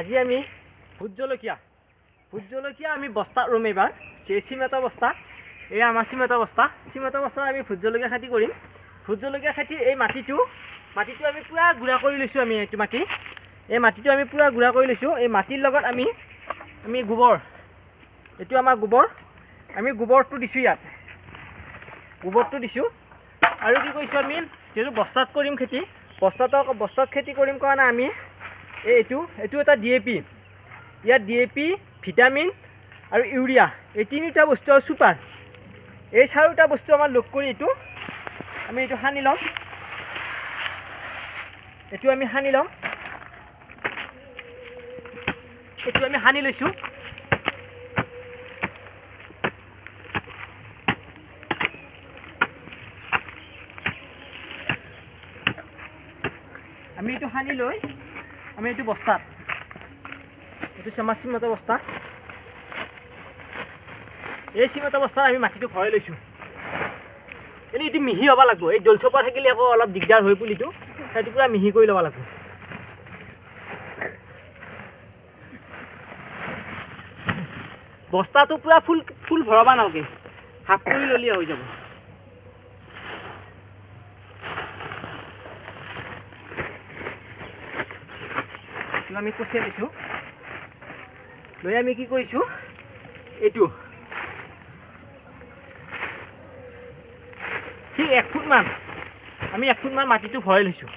আজি আমি ভোট জলকীয়া ভোট জলকীয়া আমি বস্তাত ৰুম এইবাৰ। সেই চিমেণ্টৰ বস্তা এই আমাৰ চিমেণ্টৰ বস্তা চিমেণ্টৰ বস্তাত আমি ভোট জলকীয়া খেতি কৰিম। ভোট জলকীয়া খেতিৰ এই মাটিটো মাটিটো আমি পূৰা গুড়া কৰি লৈছোঁ আমি এইটো মাটি। এই মাটিটো আমি পূৰা গুড়া কৰি লৈছোঁ। এই মাটিৰ লগত আমি আমি গোবৰ এইটো আমাৰ গোবৰ। আমি গোবৰটো দিছোঁ ইয়াত। গোবৰটো দিছোঁ। আৰু কি কৰিছোঁ আমি যিহেতু বস্তাত কৰিম খেতি বস্তাত বস্তাত খেতি কৰিম কাৰণে আমি। এই এইটো এইটো এটা ডি এ পি ইয়াত ডি এ পি ভিটামিন আৰু ইউৰিয়া। এই তিনিটা বস্তু আৰু চুপাৰ এই চাৰিটা বস্তু আমাৰ লগ কৰি এইটো, আমি এইটো সানি ল'ম। এইটো আমি সানি ল'ম। এইটো আমি সানি লৈছোঁ। আমি এইটো সানি লৈ আমি এইটো বস্তাত এইটো আমাৰ চিমেণ্টৰ বস্তা। এই চিমেণ্টৰ বস্তাত আমি মাটিটো ভৰাই লৈছোঁ। এনেই এইটো মিহি হ'ব লাগিব। এই দলচপা থাকিলে আকৌ অলপ দিগদাৰ হয় পুলিটো। সেইটো পূৰা মিহি কৰি ল'ব লাগিব। বস্তাটো পূৰা ফুল ফুল ভৰাব নালাগে। হাফ কৰি ল'লে হৈ যাব। এইটো আমি কচিয়াই লৈছোঁ লৈ আমি কি কৰিছোঁ? এইটো। ঠিক ফুটমান আমি এক ফুটমান মাটিটো ভৰাই লৈছোঁ।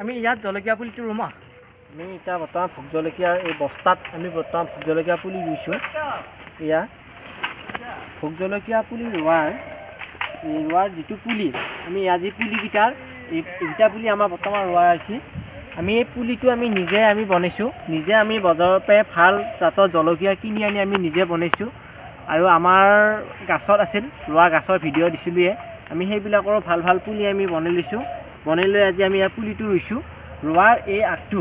আমি ইয়াত জলকীয়া পুলিটো ৰুম। আমি এতিয়া বৰ্তমান ভোগ জলকীয়াৰ এই বস্তাত আমি বৰ্তমান ভোগ জলকীয়া পুলি ৰুইছোঁ। এয়া। ভোগ জলকীয়া পুলি ৰোৱাৰ ৰোৱাৰ যিটো পুলি আমি এয়া যি পুলিকেইটাৰ এই পুলি আমাৰ বৰ্তমান ৰোৱা হৈছে। আমি এই পুলিটো আমি নিজে আমি বনাইছোঁ। নিজে আমি বজাৰৰ পৰাই ভালো জাতৰ জলকীয়া কিনি আনি আমি নিজে বনাইছোঁ। আৰু আমাৰ গাছত আছিল, ৰোৱা গছৰ ভিডিঅ' দিছিলোঁৱে আমি সেইবিলাকৰো ভালো ভালো পুলি আমি বনাই লৈছোঁ। বনাই লৈ আজি আমি ইয়াৰ পুলিটো ৰুইছোঁ। ৰোৱাৰ এই আগটো।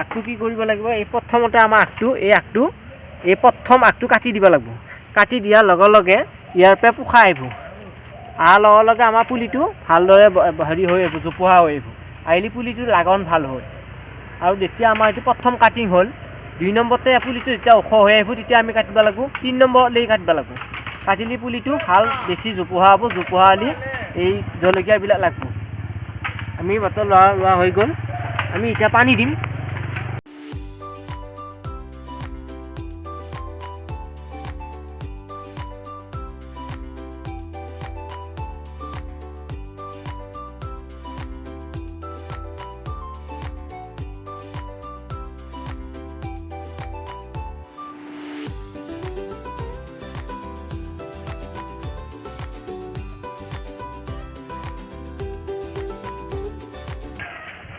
আগটো কি কৰিব লাগিব? এই প্ৰথমতে আমাৰ আগটো, এই আগটো, এই প্ৰথম আগটো কাটি দিব লাগিব। কাটি দিয়াৰ লগে লগে ইয়াৰ পৰা পোখা আহিব। অহাৰ লগে লগে আমাৰ পুলিটো ভালদৰে হেৰি হৈ আহিব, জোপোহা হৈ আহিব। আহিলে পুলিটোৰ লাগন ভালো হয়। আৰু যেতিয়া আমাৰ এইটো প্ৰথম কাটিং হ'ল, দুই নম্বৰতে পুলিটো যেতিয়া ওখ হৈ আহিব, তেতিয়া আমি কাটিব লাগিব তিনি নম্বৰলৈ কাটিব লাগিব কাটিলে পুলিটো ভালো, বেছি জোপোহা হ'ব, জোপোহা হ'লে এই জলকীয়াবিলাক লাগিব। আমি বতৰ লোৱা লোৱা হৈ গ'ল। আমি এতিয়া পানী দিম।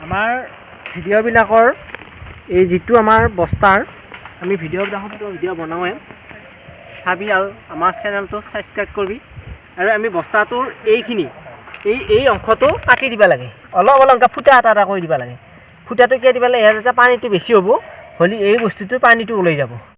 আমাৰ ভিডিঅ'বিলাকৰ এই যিটো আমাৰ বস্তাৰ আমি ভিডিঅ'বিলাকতো ভিডিঅ' বনাওঁৱেই চাবি আৰু আমাৰ চেনেলটো ছাবস্ক্ৰাইব কৰিবি। আৰু আমি বস্তাটোৰ এইখিনি, এই এই অংশটো কাটি দিব লাগে। অলপ অলপ ফুটা এটা এটা কৰি দিব লাগে। ফুটাটো কিয় দিব লাগে? ইয়াত যাতে পানীটো বেছি হ'ব, হ'লে এই বস্তুটোৰ পানীটো ওলাই যাব।